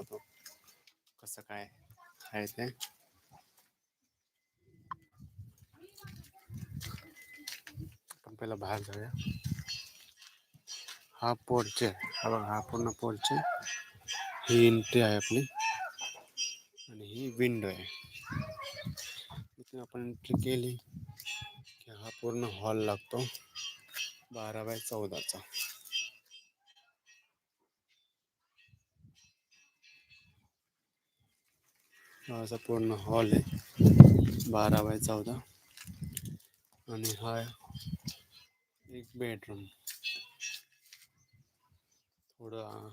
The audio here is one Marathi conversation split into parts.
दाखवतो कसं काय आहे ते? आपण पहिला बाहेर जाऊया. हा पोर्च आहे. हा बघा हा पूर्ण पोर्च आहे. ही एंट्री आहे आपली. आणि ही विंडो आहे. इथून आपण एंट्री केली की हा पूर्ण हॉल लागतो. बारा बाय चौदाचा. असा पूर्ण हॉल आहे. बारा बाय चौदा आणि हा एक बेडरूम थोडं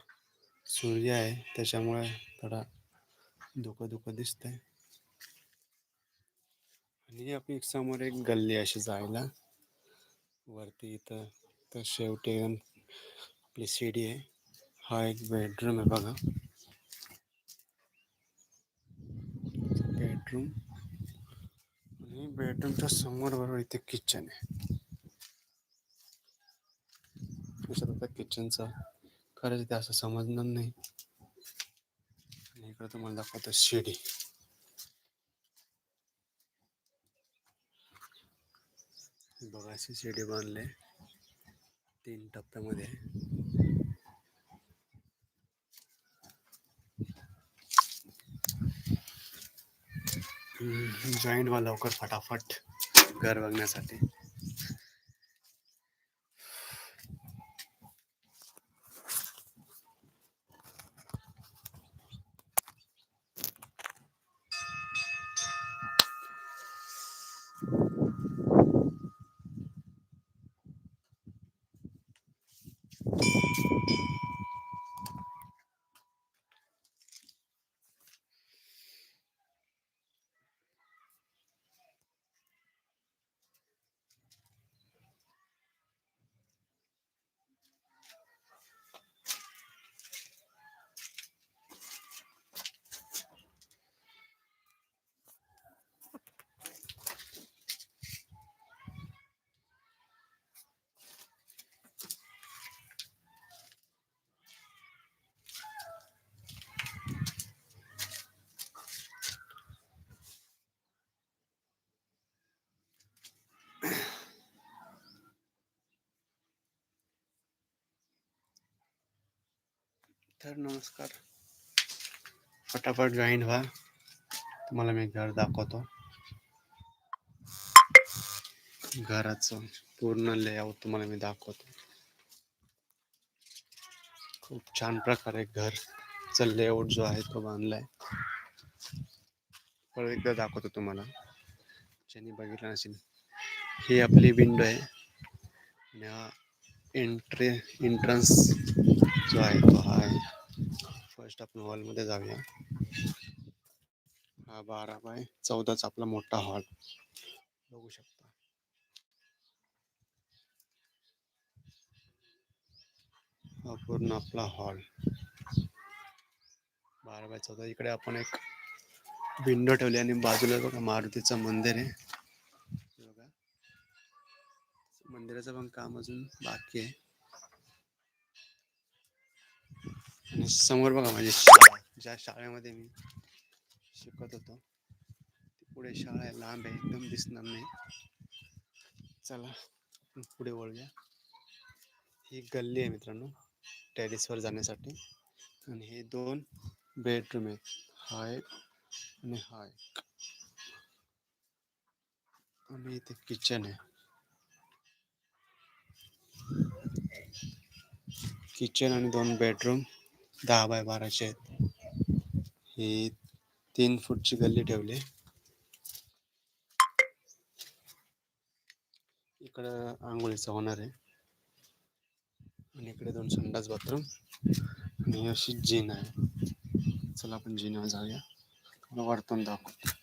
सूर्य आहे त्याच्यामुळे थोडा धुकं धुकं दिसतंय. आणि आपली समोर एक गल्ली अशी जायला. वरती इथं तर शेवटी आपली शिडी आहे. हा एक बेडरूम आहे बघा. बेडरूम आणि बेडरूमच्या समोर बरोबर इथे किचन आहे. आता किचनचा खरंच इथे असं समजणार नाही. आणि इकडे तुम्हाला दाखवतो शिडी. ही बघा अशी शिडी बांधले तीन टप्प्यामध्ये. जॉईंट व्हा लवकर फटाफट घर बघण्यासाठी. तर नमस्कार. फटाफट जॉईन व्हा. तुम्हाला मी घर दाखवतो. घराचं पूर्ण लेआउट तुम्हाला मी दाखवतो. खूप छान प्रकारे घरचा लेआउट जो आहे तो बांधलाय. परत एकदा दाखवतो तुम्हाला. ज्यांनी बघितलं नसेल ही आपली विंडो आहे. आणि हा एंट्री एंट्रन्स जो आहे तो हा आहे. फर्स्ट आपण हॉलमध्ये जाऊया. हा बारा बाय चौदाचा आपला मोठा हॉल. बघू शकता. हा पूर्ण आपला हॉल. बारा बाय चौदा. इकडे आपण एक विंडो ठेवली आणि बाजूला बघा मारुतीचं मंदिर आहे. बघा. मंदिराचं पण काम अजून बाकी आहे. आणि समोर बघा माझी शाळा ज्या शाळेमध्ये मी शिकत होतो ती पुढे शाळा आहे लांब आहे एकदम दिसणार नाही. चला पुढे वळूया. ही गल्ली आहे मित्रांनो टेरिसवर जाण्यासाठी. आणि हे दोन बेडरूम आहेत. हा एक आणि हा एक. आणि इथे किचन आहे. किचन आणि दोन बेडरूम दहा बाय बाराचे आहेत. ही तीन फूटची गल्ली ठेवली इकडं आंघोळीचं होणार आहे. आणि इकडे दोन संडास बाथरूम. आणि अशी जीन आहे. चला आपण जिन्यावर जाऊया. तुम्हाला वरतून दाखवतो.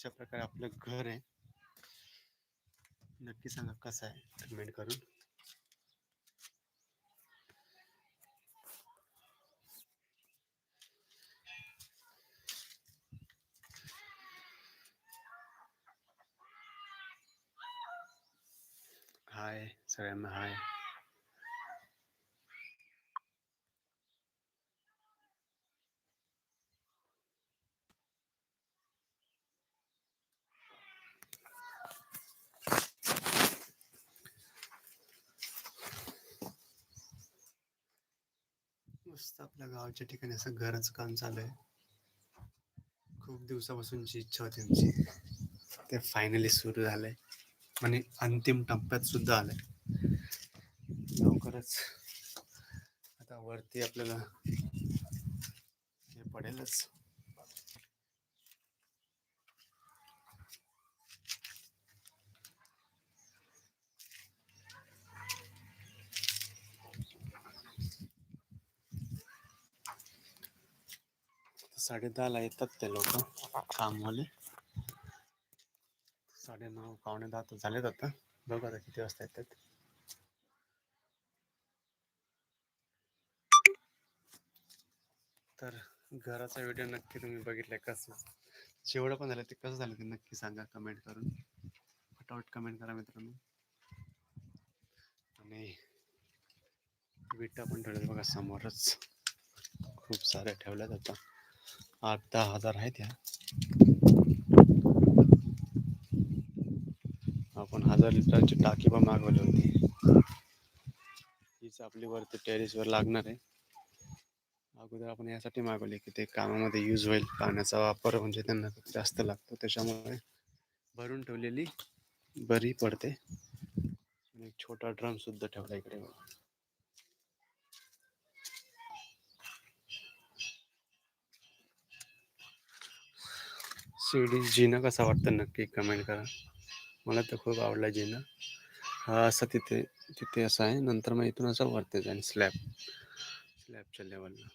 अशा प्रकारे आपलं घर आहे. नक्की सांगा कसं आहे? कमेंट करून. हाय सगळ्यांना हाय. मस्त आपल्या गावच्या ठिकाणी असं घरच काम चालू आहे. खूप दिवसापासूनची इच्छा होती आमची. ते फायनली सुरू झालंय. आणि अंतिम टप्प्यात सुद्धा आलंय. लवकरच आता वरती आपल्याला हे पडेलच. साडे दहाला येतात ते लोक कामवाले. साडे नऊ पावणे दहा तर झालेत आता. बघू आता किती वाजता येतात. तर घराचा व्हिडिओ नक्की तुम्ही बघितलाय कसं? जेवढं पण झालं ते कसं झालं ते नक्की सांगा कमेंट करून. फटाफट कमेंट करा मित्रांनो. आणि विटा पण ठेवल्यात बघा समोरच. खूप साऱ्या ठेवल्यात आता. आठ दहा हजार आहेत त्या आपण हजार लिटरची टाकी पण मागवली होती. हीच आपली वरती टेरेसवर लागणार आहे. अगोदर आपण यासाठी मागवली की ते कामामध्ये यूज होईल. पाण्याचा वापर म्हणजे त्यांना खूप जास्त लागतो. त्याच्यामुळे भरून ठेवलेली बरी पडते. एक छोटा ड्रम सुद्धा ठेवला इकडे बघा. जिना कसा वाटतं नक्की कमेंट करा. मला तर खूप आवडला जिना. हा असं तिथे तिथे असं आहे. नंतर मग इथून असं वरते जाईल स्लॅब स्लॅबच्या लेवलला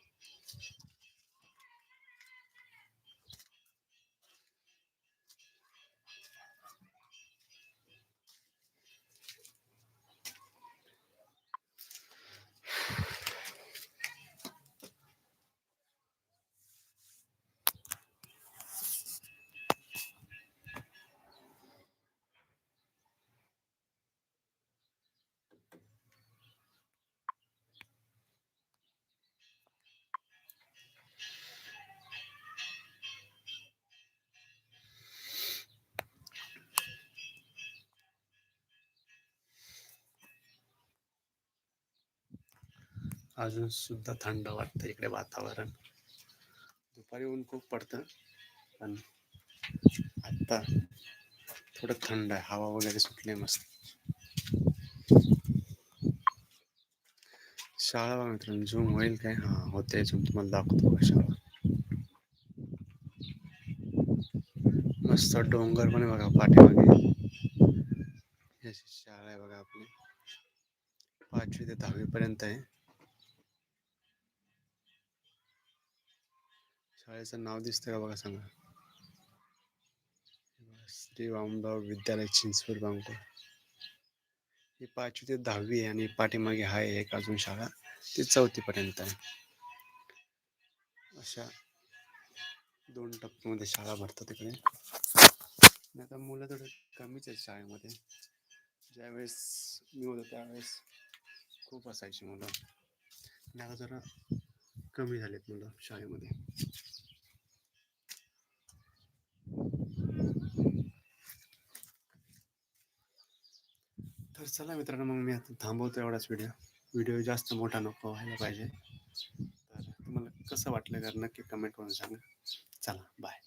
अजून सुद्धा थंड वाटतं इकडे वातावरण. दुपारी ऊन खूप पडतं, पण आत्ता थोडं थंड आहे, हवा वगैरे सुटली मस्त. शाळा बघा मित्रांनो, झूम होईल काय? हा, होते झूम, तुम्हाला दाखवतो शाळा. मस्त डोंगर पण बघा, पाठीमागे. अशी शाळा आहे बघा आपली. पाचवी ते दहावी पर्यंत आहे. शाळेचं नाव दिसतं का बघा सांगा. श्री वामराव विद्यालय चिंचवड बांगपूर ही पाचवी ते दहावी आहे आणि पाठीमागे आहे एक अजून शाळा ती चौथी पर्यंत आहे. अशा दोन टप्प्यामध्ये शाळा भरतात तिकडे आता मुलं थोडं कमीच आहेत शाळेमध्ये. ज्यावेळेस मी होतो त्यावेळेस खूप असायची मुलं. आता जरा कमी झालेत मुलं शाळेमध्ये. तर चला मित्रांनो मग मी आता थांबवतो एवढाच व्हिडिओ व्हिडिओ जास्त मोठा नको व्हायला पाहिजे. तर तुम्हाला कसं वाटलं? का नक्की कमेंट करून सांगा. चला बाय